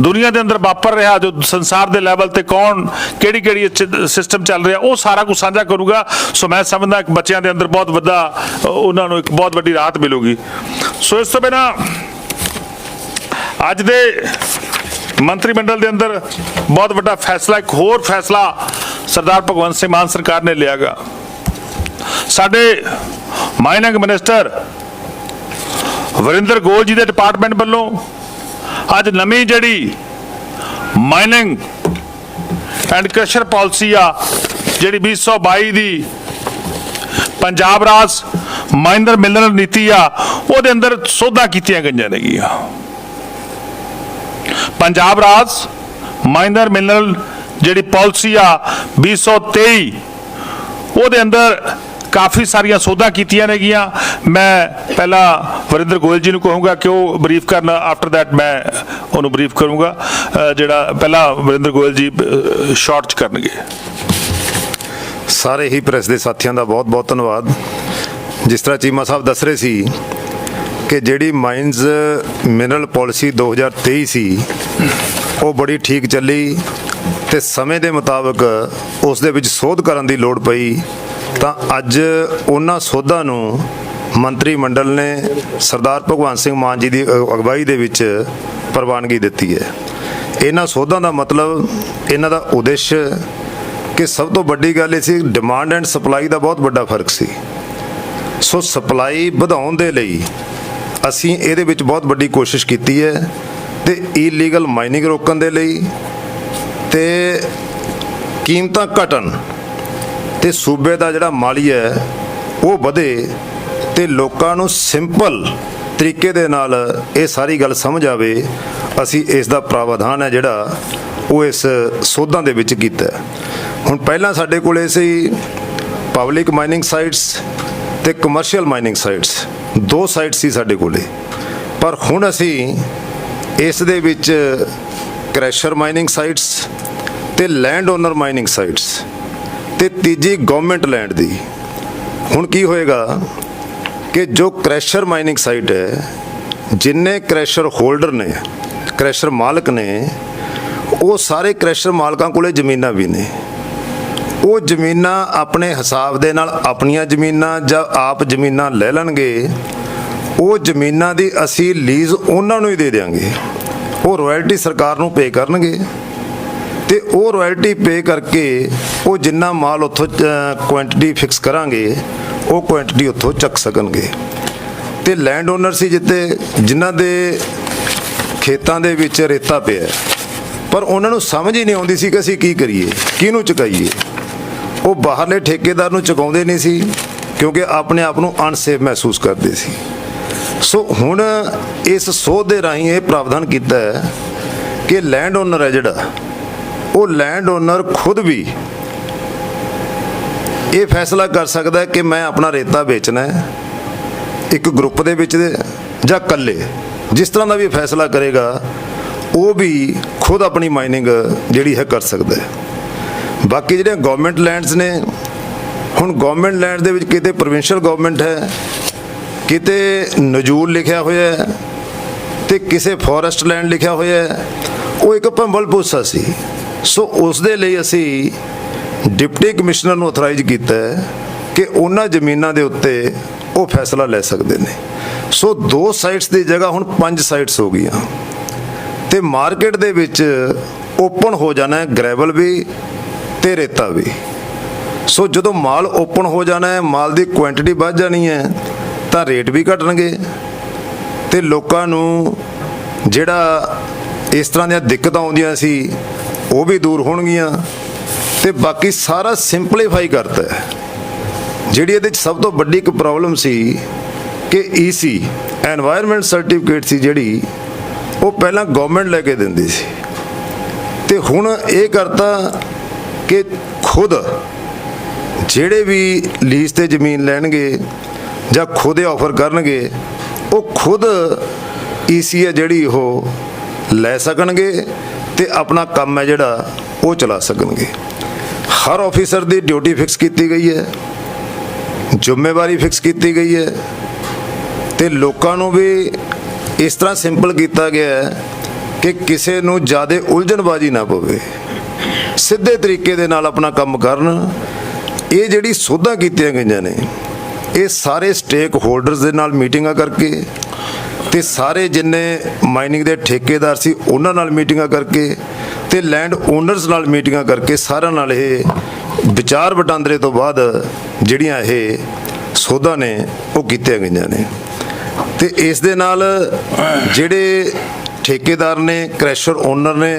ਦੁਨੀਆ ਦੇ ਅੰਦਰ ਵਾਪਰ ਰਿਹਾ, ਜੋ ਸੰਸਾਰ ਦੇ ਲੈਵਲ ਤੇ ਕੌਣ ਕਿਹੜੀ ਕਿਹੜੀ ਸਿਸਟਮ ਚੱਲ ਰਿਹਾ, ਉਹ ਸਾਰਾ ਕੁਝ ਸਾਂਝਾ ਕਰੂਗਾ। ਸੋ ਮੈਂ ਸਮਝਦਾ ਕਿ ਬੱਚਿਆਂ ਦੇ ਅੰਦਰ ਬਹੁਤ ਵੱਡਾ, ਉਹਨਾਂ ਨੂੰ ਇੱਕ ਬਹੁਤ ਵੱਡੀ ਰਾਹਤ ਮਿਲੂਗੀ। ਸੋ ਇਸ ਤੋਂ ਬਿਨਾ ਅੱਜ ਦੇ ਮੰਤਰੀ ਮੰਡਲ ਦੇ ਅੰਦਰ ਬਹੁਤ ਵੱਡਾ ਫੈਸਲਾ, ਇੱਕ ਹੋਰ ਫੈਸਲਾ ਸਰਦਾਰ ਭਗਵੰਤ ਸਿੰਘ ਮਾਨ ਸਰਕਾਰ ਨੇ ਲਿਆਗਾ ਸਾਡੇ ਮਾਈਨਿੰਗ ਮਿਨਿਸਟਰ ਵਰਿੰਦਰ ਗੋਲ ਜੀ ਦੇ ਡਿਪਾਰਟਮੈਂਟ ਵੱਲੋਂ ਅੱਜ ਨਵੀਂ ਜਿਹੜੀ ਮਾਈਨਿੰਗ ਐਂਡ ਕ੍ਰਸ਼ਰ ਪਾਲਿਸੀ ਆ, ਜਿਹੜੀ 2022 ਦੀ ਪੰਜਾਬ ਰਾਜ ਮਾਈਨਰ ਮਿਲਰ ਨੀਤੀ ਆ, ਉਹਦੇ ਅੰਦਰ ਸੋਧਾਂ ਕੀਤੀਆਂ ਗਈਆਂ ਨੇਗੀਆਂ। ਪੰਜਾਬ ਰਾਜ ਮਾਈਨਰ ਮਿਨਰਲ ਜਿਹੜੀ ਪਾਲਿਸੀ ਆ 2023 ਉਹਦੇ ਅੰਦਰ ਕਾਫੀ ਸਾਰੀਆਂ ਸੋਧਾਂ ਕੀਤੀਆਂ ਨੇਗੀਆਂ। ਮੈਂ ਪਹਿਲਾਂ ਵਰਿੰਦਰ ਗੋਇਲ ਜੀ ਨੂੰ ਕਹੂੰਗਾ ਕਿ ਉਹ ਬਰੀਫ ਕਰਨ ਆਫਟਰ ਥੈਟ ਮੈਂ ਉਹਨੂੰ ਬਰੀਫ ਕਰੂੰਗਾ। ਜਿਹੜਾ ਪਹਿਲਾਂ ਵਰਿੰਦਰ ਗੋਇਲ ਜੀ ਸ਼ਾਰਟ ਚ ਕਰਨਗੇ। ਸਾਰੇ ਹੀ ਪ੍ਰੈਸ ਦੇ ਸਾਥੀਆਂ ਦਾ ਬਹੁਤ-ਬਹੁਤ ਧੰਨਵਾਦ। ਜਿਸ ਤਰ੍ਹਾਂ ਚੀਮਾ ਸਾਹਿਬ ਦੱਸ ਰਹੇ ਸੀ ਕਿ ਜਿਹੜੀ ਮਾਈਨਸ ਮਿਨਰਲ ਪਾਲਿਸੀ 2023 ਸੀ, ਉਹ ਬੜੀ ਠੀਕ ਚੱਲੀ ਤੇ ਸਮੇਂ ਦੇ ਮੁਤਾਬਕ ਉਸ ਦੇ ਵਿੱਚ ਸੋਧ ਕਰਨ ਦੀ ਲੋੜ ਪਈ। ਤਾਂ ਅੱਜ ਉਹਨਾਂ ਸੋਧਾਂ ਨੂੰ ਮੰਤਰੀ ਮੰਡਲ ਨੇ ਸਰਦਾਰ ਭਗਵੰਤ ਸਿੰਘ ਮਾਨ ਜੀ ਦੀ ਅ- ਅਗਵਾਈ ਦੇ ਵਿੱਚ ਪ੍ਰਵਾਨਗੀ ਦਿੱਤੀ ਹੈ। ਇਹਨਾਂ ਸੋਧਾਂ ਦਾ ਮਤਲਬ, ਇਹਨਾਂ ਦਾ ਉਦੇਸ਼ ਕਿ ਸਭ ਤੋਂ ਵੱਡੀ ਗੱਲ ਇਹ ਸੀ ਡਿਮਾਂਡ ਐਂਡ ਸਪਲਾਈ ਦਾ ਬਹੁਤ ਵੱਡਾ ਫ਼ਰਕ ਸੀ। ਸੋ ਸਪਲਾਈ ਵਧਾਉਣ ਦੇ ਲਈ ਅਸੀਂ ਇਹਦੇ ਵਿੱਚ ਬਹੁਤ ਵੱਡੀ ਕੋਸ਼ਿਸ਼ ਕੀਤੀ ਹੈ ਤੇ ਇਲੀਗਲ ਮਾਈਨਿੰਗ ਰੋਕਣ ਦੇ ਲਈ ਤੇ ਕੀਮਤਾਂ ਘਟਣ ਤੇ ਸੂਬੇ ਦਾ ਜਿਹੜਾ ਮਾਲੀ ਹੈ, ਉਹ ਵਧੇ ਤੇ ਲੋਕਾਂ ਨੂੰ ਸਿੰਪਲ ਤਰੀਕੇ ਦੇ ਨਾਲ ਇਹ ਸਾਰੀ ਗੱਲ ਸਮਝ ਆਵੇ, ਅਸੀਂ ਇਸ ਦਾ ਪ੍ਰਾਵਧਾਨ ਹੈ ਜਿਹੜਾ ਉਹ ਇਸ ਸੋਧਾਂ ਦੇ ਵਿੱਚ ਕੀਤਾ ਹੁਣ ਪਹਿਲਾਂ ਸਾਡੇ ਕੋਲੇ ਸੀ ਪਬਲਿਕ ਮਾਈਨਿੰਗ ਸਾਈਟਸ ਤੇ ਕਮਰਸ਼ੀਅਲ ਮਾਈਨਿੰਗ ਸਾਈਟਸ ਦੋ ਸਾਈਟਸ ਸੀ ਸਾਡੇ ਕੋਲੇ। ਪਰ ਹੁਣ ਅਸੀਂ ਇਸ ਦੇ ਵਿੱਚ ਕ੍ਰੈਸ਼ਰ ਮਾਈਨਿੰਗ ਸਾਈਟਸ ਤੇ ਲੈਂਡ ਓਨਰ ਮਾਈਨਿੰਗ ਸਾਈਟਸ ਤੇ ਤੀਜੀ ਗਵਰਨਮੈਂਟ ਲੈਂਡ ਦੀ। ਹੁਣ ਕੀ ਹੋਏਗਾ ਕਿ ਜੋ ਕ੍ਰੈਸ਼ਰ ਮਾਈਨਿੰਗ ਸਾਈਟ ਹੈ, ਜਿੰਨੇ ਕ੍ਰੈਸ਼ਰ ਹੋਲਡਰ ਨੇ ਕ੍ਰੈਸ਼ਰ ਮਾਲਕ ਨੇ, ਉਹ ਸਾਰੇ ਕ੍ਰੈਸ਼ਰ ਮਾਲਕਾਂ ਕੋਲੇ ਜ਼ਮੀਨਾਂ ਵੀ ਨੇ। ਉਹ ਜ਼ਮੀਨਾਂ ਆਪਣੇ ਹਿਸਾਬ ਦੇ ਨਾਲ ਆਪਣੀਆਂ ਜ਼ਮੀਨਾਂ ਜਾਂ ਆਪ ਜ਼ਮੀਨਾਂ ਲੈ ਲੈਣਗੇ। ਉਹ ਜ਼ਮੀਨਾਂ ਦੀ ਅਸੀਂ ਲੀਜ਼ ਉਹਨਾਂ ਨੂੰ ਹੀ ਦੇ ਦੇਵਾਂਗੇ ਉਹ ਰਾਇਲਟੀ ਸਰਕਾਰ ਨੂੰ ਪੇ ਕਰਨਗੇ। ਤੇ ਉਹ ਰਾਇਲਟੀ ਪੇ ਕਰਕੇ ਉਹ ਜਿੰਨਾ ਮਾਲ ਉੱਥੋਂ ਕੁਆਂਟੀਟੀ ਫਿਕਸ ਕਰਾਂਗੇ, ਉਹ ਕੁਆਂਟੀਟੀ ਉੱਥੋਂ ਚੱਕ ਸਕਣਗੇ। ਤੇ ਲੈਂਡ ਓਨਰ ਸੀ ਜਿੱਤੇ ਜਿਨ੍ਹਾਂ ਦੇ ਖੇਤਾਂ ਦੇ ਵਿੱਚ ਰੇਤਾ ਪਿਆ ਪਰ ਉਹਨਾਂ ਨੂੰ ਸਮਝ ਹੀ ਨਹੀਂ ਆਉਂਦੀ ਸੀ ਕਿ ਅਸੀਂ ਕੀ ਕਰੀਏ, ਕਿਹਨੂੰ ਚੁਕਾਈਏ। ਉਹ ਬਾਹਰਲੇ ਠੇਕੇਦਾਰ ਨੂੰ ਚੁਕਾਉਂਦੇ ਨਹੀਂ ਸੀ, ਕਿਉਂਕਿ ਆਪਣੇ ਆਪ ਨੂੰ ਅਨਸੇਫ ਮਹਿਸੂਸ ਕਰਦੇ ਸੀ। ਸੋ ਹੁਣ ਇਸ ਸੋਧ ਦੇ ਰਾਹੀਂ ਇਹ ਪ੍ਰਾਵਧਾਨ ਕੀਤਾ ਹੈ ਕਿ ਲੈਂਡ ਓਨਰ ਹੈ ਜਿਹੜਾ ਉਹ ਲੈਂਡ ਓਨਰ ਖੁਦ ਵੀ ਇਹ ਫੈਸਲਾ ਕਰ ਸਕਦਾ ਹੈ ਕਿ ਮੈਂ ਆਪਣਾ ਰੇਤਾ ਵੇਚਣਾ ਹੈ, ਇੱਕ ਗਰੁੱਪ ਦੇ ਵਿੱਚ ਜਾਂ ਇਕੱਲੇ। ਜਿਸ ਤਰ੍ਹਾਂ ਦਾ ਵੀ ਫੈਸਲਾ ਕਰੇਗਾ, ਉਹ ਵੀ ਖੁਦ ਆਪਣੀ ਮਾਈਨਿੰਗ ਜਿਹੜੀ ਹੈ ਕਰ ਸਕਦਾ ਹੈ। ਬਾਕੀ ਜਿਹੜੇ ਗਵਰਨਮੈਂਟ ਲੈਂਡਸ ਨੇ, ਹੁਣ ਗਵਰਨਮੈਂਟ ਲੈਂਡ ਦੇ ਵਿੱਚ ਕਿਤੇ ਪ੍ਰੋਵਿੰਸ਼ੀਅਲ ਗਵਰਨਮੈਂਟ ਹੈ, ਕਿਤੇ ਨਜੂਲ ਲਿਖਿਆ ਹੋਇਆ ਹੈ, ਤੇ ਕਿਸੇ ਫੋਰੈਸਟ ਲੈਂਡ ਲਿਖਿਆ ਹੋਇਆ ਹੈ, ਉਹ ਇੱਕ ਭੰਬਲ ਪੁੱਸਾ ਸੀ। ਸੋ ਉਸ ਦੇ ਲਈ ਅਸੀਂ ਡਿਪਟੀ ਕਮਿਸ਼ਨਰ ਨੂੰ ਅਥਰਾਈਜ਼ ਕੀਤਾ ਹੈ ਕਿ ਉਹਨਾਂ ਜ਼ਮੀਨਾਂ ਦੇ ਉੱਤੇ ਉਹ ਫੈਸਲਾ ਲੈ ਸਕਦੇ ਨੇ। ਸੋ ਦੋ ਸਾਈਟਸ ਦੀ ਜਗ੍ਹਾ ਹੁਣ ਪੰਜ ਸਾਈਟਸ ਹੋ ਗਈਆਂ। ਤੇ ਮਾਰਕੀਟ ਦੇ ਵਿੱਚ ਓਪਨ ਹੋ ਜਾਣਾ ਹੈ ਗ੍ਰੈਵਲ ਵੀ ਤੇ ਰੇਤਾ ਵੀ। ਸੋ ਜਦੋਂ ਮਾਲ ਓਪਨ ਹੋ ਜਾਣਾ ਹੈ, ਮਾਲ ਦੀ ਕੁਆਂਟੀਟੀ ਵੱਧ ਜਾਣੀ ਹੈ, ਤਾਂ ਰੇਟ ਵੀ ਘਟਣਗੇ। ਤੇ ਲੋਕਾਂ ਨੂੰ ਜਿਹੜਾ ਇਸ ਤਰ੍ਹਾਂ ਦੀਆਂ ਦਿੱਕਤਾਂ ਆਉਂਦੀਆਂ ਸੀ ਉਹ ਵੀ ਦੂਰ ਹੋਣਗੀਆਂ ਤੇ ਬਾਕੀ ਸਾਰਾ ਸਿੰਪਲੀਫਾਈ ਕਰਤਾ ਜਿਹੜੀ ਇਹਦੇ ਵਿੱਚ ਸਭ ਤੋਂ ਵੱਡੀ ਇੱਕ ਪ੍ਰੋਬਲਮ ਸੀ ਕਿ ਈਸੀ এনवायरमेंट ਸਰਟੀਫਿਕੇਟ ਸੀ ਜਿਹੜੀ, ਉਹ ਪਹਿਲਾਂ ਗਵਰਨਮੈਂਟ ਲੈ ਕੇ ਦਿੰਦੀ ਸੀ। ਤੇ ਹੁਣ ਇਹ ਕਰਤਾ ਕਿ ਖੁਦ ਜਿਹੜੇ ਵੀ ਲੀਜ਼ ਤੇ ਜ਼ਮੀਨ ਲੈਣਗੇ ਜਾਂ ਖੁਦ ਆਫਰ ਕਰਨਗੇ, ਉਹ ਖੁਦ ਈਸੀ ਹੈ ਜਿਹੜੀ ਉਹ ਲੈ ਸਕਣਗੇ ਤੇ ਆਪਣਾ ਕੰਮ ਹੈ ਜਿਹੜਾ, ਉਹ ਚਲਾ ਸਕਣਗੇ। ਹਰ ਆਫੀਸਰ ਦੀ ਡਿਊਟੀ ਫਿਕਸ ਕੀਤੀ ਗਈ ਹੈ, ਜ਼ਿੰਮੇਵਾਰੀ ਫਿਕਸ ਕੀਤੀ ਗਈ ਹੈ, ਤੇ ਲੋਕਾਂ ਨੂੰ ਵੀ ਇਸ ਤਰ੍ਹਾਂ ਸਿੰਪਲ ਕੀਤਾ ਗਿਆ ਹੈ ਕਿ ਕਿਸੇ ਨੂੰ ਜ਼ਿਆਦਾ ਉਲਝਣਬਾਜ਼ੀ ਨਾ ਪਵੇ। ਸਿੱਧੇ ਤਰੀਕੇ ਦੇ ਨਾਲ ਆਪਣਾ ਕੰਮ ਕਰਨ। ਇਹ ਜਿਹੜੀ ਸੋਧਾਂ ਕੀਤੀਆਂ ਗਈਆਂ ਨੇ, ਇਹ ਸਾਰੇ ਸਟੇਕ ਹੋਲਡਰਸ ਦੇ ਨਾਲ ਮੀਟਿੰਗਾਂ ਕਰਕੇ ਤੇ ਸਾਰੇ ਜਿੰਨੇ ਮਾਈਨਿੰਗ ਦੇ ਠੇਕੇਦਾਰ ਸੀ, ਉਹਨਾਂ ਨਾਲ ਮੀਟਿੰਗਾਂ ਕਰਕੇ ਤੇ ਲੈਂਡ ਓਨਰਸ ਨਾਲ ਮੀਟਿੰਗਾਂ ਕਰਕੇ ਸਾਰਿਆਂ ਨਾਲ ਇਹ ਵਿਚਾਰ ਵਟਾਂਦਰੇ ਤੋਂ ਬਾਅਦ ਜਿਹੜੀਆਂ ਇਹ ਸੋਧਾਂ ਨੇ, ਉਹ ਕੀਤੀਆਂ ਗਈਆਂ ਨੇ। ਤੇ ਇਸ ਦੇ ਨਾਲ ਜਿਹੜੇ ਠੇਕੇਦਾਰ ਨੇ ਕ੍ਰੈਸ਼ਰ ਓਨਰ ਨੇ,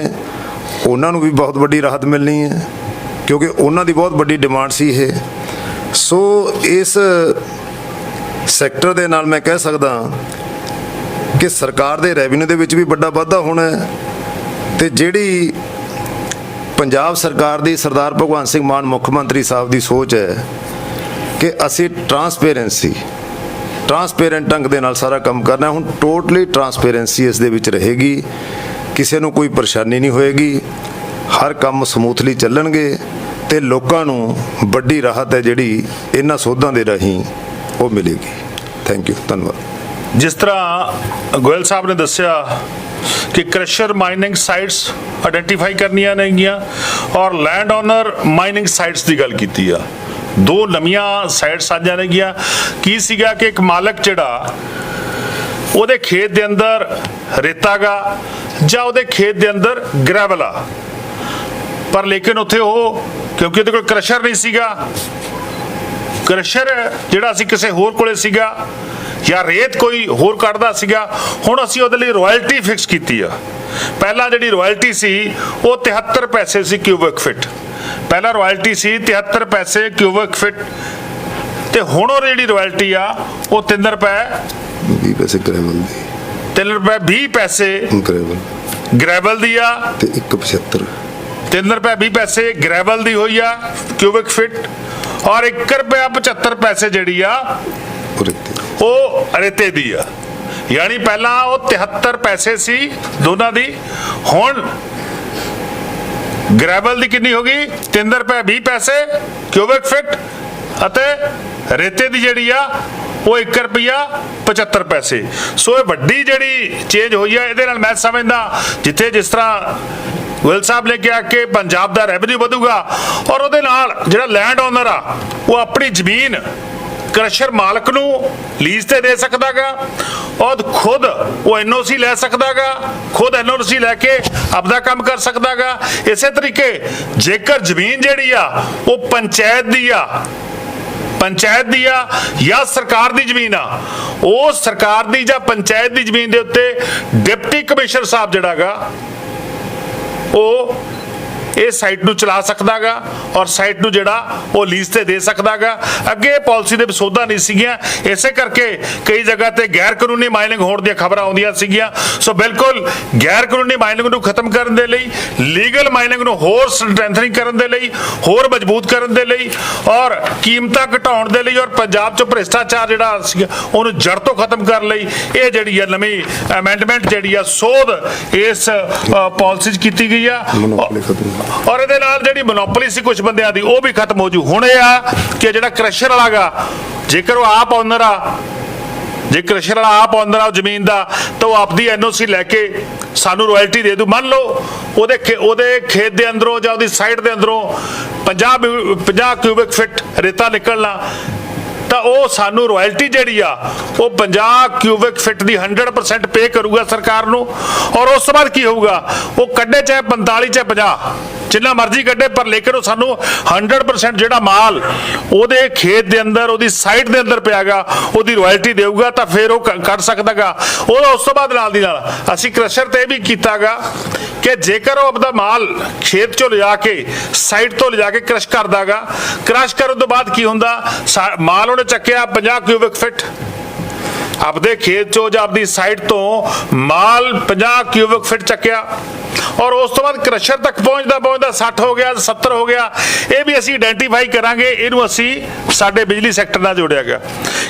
ਉਹਨਾਂ ਨੂੰ ਵੀ ਬਹੁਤ ਵੱਡੀ ਰਾਹਤ ਮਿਲਣੀ ਹੈ, ਕਿਉਂਕਿ ਉਹਨਾਂ ਦੀ ਬਹੁਤ ਵੱਡੀ ਡਿਮਾਂਡ ਸੀ ਇਹ। ਸੋ ਇਸ ਸੈਕਟਰ ਦੇ ਨਾਲ ਮੈਂ ਕਹਿ ਸਕਦਾ ਕਿ ਸਰਕਾਰ ਦੇ ਰੈਵਨਿਊ ਦੇ ਵਿੱਚ ਵੀ ਵੱਡਾ ਵਾਧਾ ਹੋਣਾ ਹੈ ਤੇ ਜਿਹੜੀ ਪੰਜਾਬ ਸਰਕਾਰ ਦੀ ਸਰਦਾਰ ਭਗਵੰਤ ਸਿੰਘ ਮਾਨ ਮੁੱਖ ਮੰਤਰੀ ਸਾਹਿਬ ਦੀ ਸੋਚ ਹੈ ਕਿ ਅਸੀਂ ਟਰਾਂਸਪੇਰੈਂਸੀ ਟਰਾਂਸਪੇਰੈਂਟ ਢੰਗ ਦੇ ਨਾਲ ਸਾਰਾ ਕੰਮ ਕਰਨਾ ਹੁਣ ਟੋਟਲੀ ਟਰਾਂਸਪੇਰੈਂਸੀ ਇਸ ਦੇ ਵਿੱਚ ਰਹੇਗੀ। ਕਿਸੇ ਨੂੰ ਕੋਈ ਪਰੇਸ਼ਾਨੀ ਨਹੀਂ ਹੋਏਗੀ। ਹਰ ਕੰਮ ਸਮੂਥਲੀ ਚੱਲਣਗੇ ਤੇ ਲੋਕਾਂ ਨੂੰ ਵੱਡੀ ਰਾਹਤ ਹੈ ਜਿਹੜੀ ਇਹਨਾਂ ਸੋਧਾਂ ਦੇ ਰਾਹੀਂ ਉਹ ਮਿਲੇਗੀ। ਥੈਂਕ ਯੂ ਧੰਨਵਾਦ। ਜਿਸ ਤਰ੍ਹਾਂ ਗੋਇਲ ਸਾਹਿਬ ਨੇ ਦੱਸਿਆ ਕਿ ਕ੍ਰਸ਼ਰ ਮਾਈਨਿੰਗ ਸਾਈਟਸ ਆਇਡੈਂਟੀਫਾਈ ਕਰਨੀਆਂ ਨੇਗੀਆਂ ਔਰ ਲੈਂਡ ਓਨਰ ਮਾਈਨਿੰਗ ਸਾਈਟਸ ਦੀ ਗੱਲ ਕੀਤੀ ਆ। ਦੋ ਨਵੀਆਂ ਸਾਈਟਸ ਆ ਜਾਣਗੀਆਂ ਕੀ ਸੀਗਾ ਕਿ ਇੱਕ ਮਾਲਕ ਜਿਹੜਾ ਉਹਦੇ ਖੇਤ ਦੇ ਅੰਦਰ ਰੇਤਾਗਾ ਜਾਂ ਉਹਦੇ ਖੇਤ ਦੇ ਅੰਦਰ ਗ੍ਰੈਵਲ ਆ। ਪਰ ਲੇਕਿਨ ਉੱਥੇ ਉਹ, ਕਿਉਂਕਿ ਉਹਦੇ ਕੋਲ ਕ੍ਰਸ਼ਰ ਨਹੀਂ ਸੀਗਾ, ਕ੍ਰਸ਼ਰ ਜਿਹੜਾ ਅਸੀਂ ਕਿਸੇ ਹੋਰ ਕੋਲੇ ਸੀਗਾ ਜਾਂ ਰੇਤ ਕੋਈ ਹੋਰ ਕੱਢਦਾ ਸੀਗਾ ਹੁਣ ਅਸੀਂ ਉਹਦੇ ਲਈ ਰਾਇਲਟੀ ਫਿਕਸ ਕੀਤੀ ਆ। ਪਹਿਲਾਂ ਜਿਹੜੀ ਰਾਇਲਟੀ ਸੀ ਉਹ 73 ਪੈਸੇ ਸੀ ਕਿਊਬਿਕ ਫਿਟ ਪਹਿਲਾਂ ਰਾਇਲਟੀ ਸੀ 73 ਪੈਸੇ ਕਿਊਬਿਕ ਫਿਟ ਤੇ ਹੁਣ ਉਹ ਜਿਹੜੀ ਰਾਇਲਟੀ ਆ ਉਹ 3 ਰੁਪਏ 20 ਪੈਸੇ ਗ੍ਰੈਵਲ ਦੀ। 3 ਰੁਪਏ 20 ਪੈਸੇ ਗ੍ਰੈਵਲ ਗ੍ਰੈਵਲ ਦੀ ਆ। ਤੇ 175 3 ਰੁਪਏ 20 ਪੈਸੇ ਗ੍ਰੈਵਲ ਦੀ ਹੋਈ ਆ ਕਿਊਬਿਕ ਫਿਟ ਔਰ 1 ਰੁਪਿਆ 75 ਪੈਸੇ ਜਿਹੜੀ ਆ ਉਹ ਰੇਤੇ ਦੀ ਆ। ਯਾਨੀ ਪਹਿਲਾਂ ਉਹ 73 ਪੈਸੇ ਸੀ ਦੋਨਾਂ ਦੀ। ਹੁਣ ਗ੍ਰੈਵਲ ਦੀ ਕਿੰਨੀ ਹੋ ਗਈ? 3 ਰੁਪਏ 20 ਪੈਸੇ ਕਿਊਬਿਕ ਫਿਟ ਅਤੇ ਰੇਤੇ ਦੀ ਜਿਹੜੀ ਆ, ਉਹ 1 ਰੁਪਿਆ 75 ਪੈਸੇ। ਸੋ ਇਹ ਵੱਡੀ ਜਿਹੜੀ ਚੇਂਜ ਹੋਈ ਆ, ਇਹਦੇ ਨਾਲ ਮੈਂ ਸਮਝਦਾ, ਜਿੱਥੇ ਜਿਸ ਤਰ੍ਹਾਂ ਵਿਲ ਸਾਹਿਬ ਨੇ ਕਿਹਾ ਕਿ ਪੰਜਾਬ ਦਾ ਰੈਵਨਿਊ ਵਧੂਗਾ ਔਰ ਉਹਦੇ ਨਾਲ ਜਿਹੜਾ ਲੈਂਡ ਓਨਰ ਆ, ਉਹ ਆਪਣੀ ਜ਼ਮੀਨ ਕ੍ਰਸ਼ਰ ਮਾਲਕ ਨੂੰ ਲੀਜ਼ ਤੇ ਦੇ ਸਕਦਾਗਾ, ਔਰ ਖੁਦ ਉਹ ਐਨਓਸੀ ਲੈ ਸਕਦਾਗਾ, ਖੁਦ ਐਨਓਸੀ ਲੈ ਕੇ ਆਪਦਾ ਕੰਮ ਕਰ ਸਕਦਾਗਾ। ਇਸੇ ਤਰੀਕੇ ਜੇਕਰ ਜ਼ਮੀਨ ਜਿਹੜੀ ਆ, ਉਹ ਪੰਚਾਇਤ ਦੀ ਆ, ਪੰਚਾਇਤ ਦੀ ਆ ਜਾਂ ਸਰਕਾਰ ਦੀ ਜ਼ਮੀਨ ਆ, ਉਹ ਸਰਕਾਰ ਦੀ ਜਾਂ ਪੰਚਾਇਤ ਦੀ ਜ਼ਮੀਨ ਦੇ ਉੱਤੇ ਡਿਪਟੀ ਕਮਿਸ਼ਨਰ ਸਾਹਿਬ ਜਿਹੜਾਗਾ, ਉਹ ਇਹ ਸਾਈਟ ਨੂੰ ਚਲਾ ਸਕਦਾਗਾ ਔਰ ਸਾਈਟ ਨੂੰ ਜਿਹੜਾ ਉਹ ਲੀਜ਼ ਤੇ ਦੇ ਸਕਦਾਗਾ। ਅੱਗੇ ਇਹ ਪਾਲਿਸੀ ਦੇ ਵਿਸੋਧਾਂ ਨਹੀਂ ਸੀਗੀਆਂ। ਇਸੇ ਕਰਕੇ ਕਈ ਜਗ੍ਹਾ ਤੇ ਗੈਰ ਕਾਨੂੰਨੀ ਮਾਈਨਿੰਗ ਹੋਣ ਦੀਆਂ ਖਬਰਾਂ ਆਉਂਦੀਆਂ ਸੀਗੀਆਂ। ਸੋ ਬਿਲਕੁਲ ਗੈਰ ਕਾਨੂੰਨੀ ਮਾਈਨਿੰਗ ਨੂੰ ਖਤਮ ਕਰਨ ਦੇ ਲਈ ਲੀਗਲ ਮਾਈਨਿੰਗ ਨੂੰ ਹੋਰ ਸਟਰੈਂਥਨਿੰਗ ਕਰਨ ਦੇ ਲਈ, ਹੋਰ ਮਜ਼ਬੂਤ ਕਰਨ ਦੇ ਲਈ ਔਰ ਕੀਮਤਾਂ ਘਟਾਉਣ ਦੇ ਲਈ ਔਰ ਪੰਜਾਬ 'ਚ ਭ੍ਰਿਸ਼ਟਾਚਾਰ ਜਿਹੜਾ ਸੀਗਾ, ਉਹਨੂੰ ਜੜ ਤੋਂ ਖਤਮ ਕਰਨ ਲਈ ਇਹ ਜਿਹੜੀ ਆ ਨਵੀਂ ਅਮੈਂਡਮੈਂਟ ਜਿਹੜੀ ਆ ਸੋਧ ਇਸ ਪਾਲਿਸੀ 'ਚ ਕੀਤੀ ਗਈ ਆ। ਔਰ ਇਹਦੇ ਨਾਲ ਜਿਹੜੀ ਮੋਨੋਪੋਲੀ ਸੀ ਕੁਝ ਬੰਦਿਆਂ ਦੀ, ਉਹ ਵੀ ਖਤਮ ਹੋ ਜੂ। ਹੁਣ ਇਹ ਆ ਕਿ ਜਿਹੜਾ ਕ੍ਰਸ਼ਰ ਵਾਲਾਗਾ ਜੇਕਰ ਉਹ ਆਪ ਓਨਰ ਆ, ਜੇ ਕ੍ਰਸ਼ਰ ਵਾਲਾ ਆਪ ਓਨਰ ਆ ਜ਼ਮੀਨ ਦਾ, ਤਾਂ ਉਹ ਆਪਦੀ ਐਨਓਸੀ ਲੈ ਕੇ ਸਾਨੂੰ ਰਾਇਲਟੀ ਦੇ ਦੂ। ਮੰਨ ਲਓ, ਉਹਦੇ ਉਹਦੇ ਖੇਤ ਦੇ ਅੰਦਰੋਂ ਜਾਂ ਉਹਦੀ ਸਾਈਡ ਦੇ ਅੰਦਰੋਂ 50 50 ਕਿਊਬਿਕ ਫਿਟ ਰੇਤਾ ਨਿਕਲਣਾ, ਤਾਂ ਉਹ ਸਾਨੂੰ ਰਾਇਲਟੀ ਜਿਹੜੀ ਆ, ਉਹ 50 ਕਿਊਬਿਕ ਫਿਟ ਦੀ 100% ਪੇ ਕਰੂਗਾ ਸਰਕਾਰ ਨੂੰ। ਔਰ ਉਸ ਤੋਂ ਬਾਅਦ ਕੀ ਹੋਊਗਾ? ਉਹ ਕੱਢੇ ਚਾਹੇ 45 ਚਾਹੇ 50 ਜਿੰਨਾ ਮਰਜ਼ੀ ਕੱਢੇ, ਪਰ ਲੇਕਿਨ ਉਹ ਸਾਨੂੰ 100% ਜਿਹੜਾ ਮਾਲ ਉਹਦੇ ਖੇਤ ਦੇ ਅੰਦਰ, ਉਹਦੀ ਸਾਈਟ ਦੇ ਅੰਦਰ ਪਿਆਗਾ ਉਹਦੀ ਰਾਇਲਟੀ ਦੇਊਗਾ, ਤਾਂ ਫਿਰ ਉਹ ਕ- ਸਕਦਾਗਾ ਉਹ ਉਸ ਤੋਂ ਬਾਅਦ ਨਾਲ ਦੀ ਨਾਲ ਅਸੀਂ ਕ੍ਰਸ਼ਰ ਤੇ ਵੀ ਕੀਤਾਗਾ ਕਿ ਜੇਕਰ ਉਹ ਆਪਦਾ ਮਾਲ ਖੇਤ ਚੋਂ ਲਿਜਾ ਕੇ ਸਾਈਟ ਤੋਂ ਲਿਜਾ ਕੇ ਕ੍ਰਸ਼ ਕਰਦਾਗਾ ਕ੍ਰਸ਼ ਕਰਨ ਤੋਂ ਬਾਅਦ ਕੀ ਹੁੰਦਾ? ਮਾਲ ਉਹਨੇ ਚੱਕਿਆ 50 ਕਿਊਬਿਕ ਫਿਟ ਆਪਦੇ ਖੇਤ ਚੋਂ ਜਾਂ ਆਪਦੀ ਸਾਈਟ ਤੋਂ ਮਾਲ 50 ਕਿਊਬਿਕ ਫਿਟ ਚੱਕਿਆ। ਔਰ ਉਸ ਤੋਂ ਬਾਅਦ ਕ੍ਰਸ਼ਰ ਤੱਕ ਪਹੁੰਚਦਾ ਪਹੁੰਚਦਾ 60 ਹੋ ਗਿਆ 70 ਹੋ ਗਿਆ। ਇਹ ਵੀ ਅਸੀਂ ਆਇਡੈਂਟੀਫਾਈ ਕਰਾਂਗੇ, ਇਹਨੂੰ ਅਸੀਂ ਸਾਡੇ ਬਿਜਲੀ ਸੈਕਟਰ ਨਾਲ ਜੋੜਿਆ ਗਿਆ।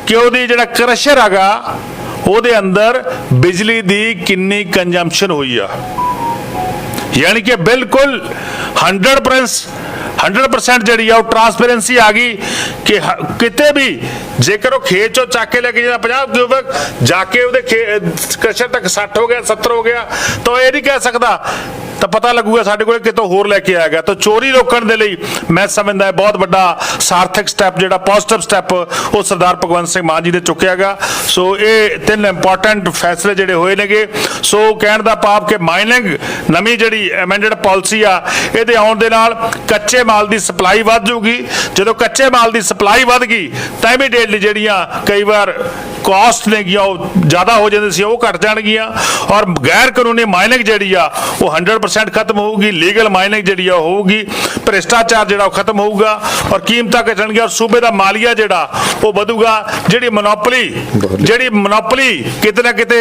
ਕਿ ਉਹਦੀ ਜਿਹੜਾ ਕ੍ਰਸ਼ਰ ਹੈਗਾ, ਉਹਦੇ ਅੰਦਰ ਬਿਜਲੀ ਦੀ ਕਿੰਨੀ ਕੰਜੰਪਸ਼ਨ ਹੋਈ ਆ। ਯਾਨੀ ਕਿ ਬਿਲਕੁਲ 100% 100% ਜਿਹੜੀ ਆ ਉਹ ਟਰਾਂਸਪੇਰੈਂਸੀ ਆ ਗਈ ਕਿ ਕਿਤੇ ਵੀ ਜੇਕਰ ਉਹ ਖੇਤ ਚੋਂ ਚੱਕ ਕੇ ਲੈ ਕੇ ਜਾਂਦਾ 50 ਕਿਊਬਿਕ ਜਾ ਕੇ ਉਹਦੇ ਕ੍ਰਸ਼ਰ ਤੱਕ 60 ਹੋ ਗਿਆ 70 ਹੋ ਗਿਆ, ਤਾਂ ਉਹ ਇਹ ਨਹੀਂ ਕਹਿ ਸਕਦਾ ਤਾਂ ਪਤਾ ਲੱਗੂਗਾ ਸਾਡੇ ਕੋਲ ਕਿਤੋਂ ਹੋਰ ਲੈ ਕੇ ਆਏਗਾ ਤਾਂ ਚੋਰੀ ਰੋਕਣ ਦੇ ਲਈ ਮੈਂ ਸਮਝਦਾ ਬਹੁਤ ਵੱਡਾ ਸਾਰਥਕ ਸਟੈਪ ਜਿਹੜਾ ਪੋਜ਼ਿਟਿਵ ਸਟੈਪ ਉਹ ਸਰਦਾਰ ਭਗਵੰਤ ਸਿੰਘ ਮਾਨ ਜੀ ਨੇ ਗਿਆ ਸੋ ਇਹ ਤਿੰਨ ਇੰਪੋਰਟੈਂਟ ਫੈਸਲੇ ਜਿਹੜੇ ਹੋਏ ਨੇਗੇ। ਸੋ ਕਹਿਣ ਦਾ ਪਾਪ ਕਿ ਮਾਈਨਿੰਗ ਨਵੀਂ ਜਿਹੜੀ ਅਮੈਂਡਡ ਪਾਲਿਸੀ ਆ, ਇਹਦੇ ਆਉਣ ਦੇ ਨਾਲ ਕੱਚੇ ਮਾਲ ਦੀ ਸਪਲਾਈ ਵੱਧ ਜੂਗੀ ਜਦੋਂ ਕੱਚੇ ਮਾਲ ਦੀ ਸਪਲਾਈ ਵੱਧ ਗਈ, ਤਾਂ ਇਮੀਡੀਏਟਲੀ ਜਿਹੜੀਆਂ ਕਈ ਵਾਰ ਕਾਸਟ ਨੇਗੀਆਂ ਉਹ ਜ਼ਿਆਦਾ ਹੋ ਜਾਂਦੇ ਸੀ, ਉਹ ਘਟ ਜਾਣਗੀਆਂ। ਔਰ ਗੈਰ ਕਾਨੂੰਨੀ ਮਾਈਨਿੰਗ ਜਿਹੜੀ ਆ, ਉਹ 100% ਖਤਮ ਹੋਊਗੀ ਲੀਗਲ ਮਾਈਨਿੰਗ ਜਿਹੜੀ ਆ ਹੋਊਗੀ ਭ੍ਰਿਸ਼ਟਾਚਾਰ ਜਿਹੜਾ ਉਹ ਖਤਮ ਹੋਊਗਾ ਔਰ ਕੀਮਤਾਂ ਘਟਣਗੀਆਂ ਔਰ ਸੂਬੇ ਦਾ ਮਾਲੀਆ ਜਿਹੜਾ ਉਹ ਵਧੂਗਾ। ਜਿਹੜੀ ਮੋਨੋਪੋਲੀ ਜਿਹੜੀ ਮੋਨੋਪੋਲੀ ਕਿਤੇ ਨਾ ਕਿਤੇ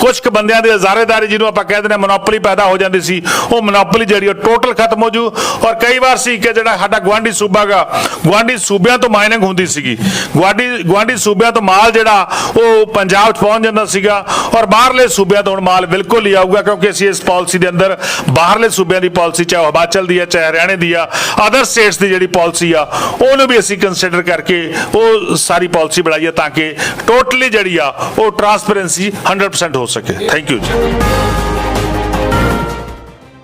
ਕੁਝ ਕੁ ਬੰਦਿਆਂ ਦੀ ਹਜ਼ਾਰੇਦਾਰੀ ਜਿਹਨੂੰ ਆਪਾਂ ਕਹਿੰਦੇ ਨੇ ਮੋਨੋਪੋਲੀ ਪੈਦਾ ਹੋ ਜਾਂਦੀ ਸੀ ਉਹ ਮੋਨੋਪੋਲੀ ਜਿਹੜੀ ਉਹ ਟੋਟਲ ਖਤਮ ਹੋ ਜੂ ਔਰ ਕਈ ਵਾਰ ਸੀ ਕਿ ਜਿਹੜਾ ਸਾਡਾ ਗਵਾਂਢੀ ਸੂਬਾ ਗਾ ਗਵਾਂਢੀ ਸੂਬਿਆਂ ਤੋਂ ਮਾਈਨਿੰਗ ਹੁੰਦੀ ਸੀਗੀ। ਗਵਾਂਢੀ ਗਵਾਂਢੀ ਸੂਬਿਆਂ ਤੋਂ ਮਾਲ ਜਿਹੜਾ ਉਹ ਪੰਜਾਬ 'ਚ ਪਹੁੰਚ ਜਾਂਦਾ ਸੀਗਾ ਔਰ ਬਾਹਰਲੇ ਸੂਬਿਆਂ ਤੋਂ ਹੁਣ ਮਾਲ ਬਿਲਕੁਲ ਹੀ ਆਊਗਾ ਕਿਉਂਕਿ ਅਸੀਂ ਇਸ ਪਾਲਿਸੀ ਦੇ ਅੰਦਰ ਬਾਹਰਲੇ ਸੂਬਿਆਂ ਦੀ ਪਾਲਿਸੀ, ਚਾਹੇ ਹਿਮਾਚਲ ਦੀ ਆ, ਚਾਹੇ ਹਰਿਆਣੇ ਦੀ ਆ ਅਦਰ ਸਟੇਟਸ ਦੀ ਜਿਹੜੀ ਪਾਲਿਸੀ ਆ, ਉਹਨੂੰ ਵੀ ਅਸੀਂ ਕੰਸੀਡਰ ਕਰਕੇ ਉਹ ਸਾਰੀ ਪਾਲਿਸੀ ਬਣਾਈ ਹੈ ਤਾਂ ਕਿ ਟੋਟਲੀ ਜਿਹੜੀ ਆ, ਉਹ ਟਰਾਂਸਪੇਰੈਂਸੀ 100% ਹੋ ਸਕੇ। ਥੈਂਕ ਯੂ ਜੀ।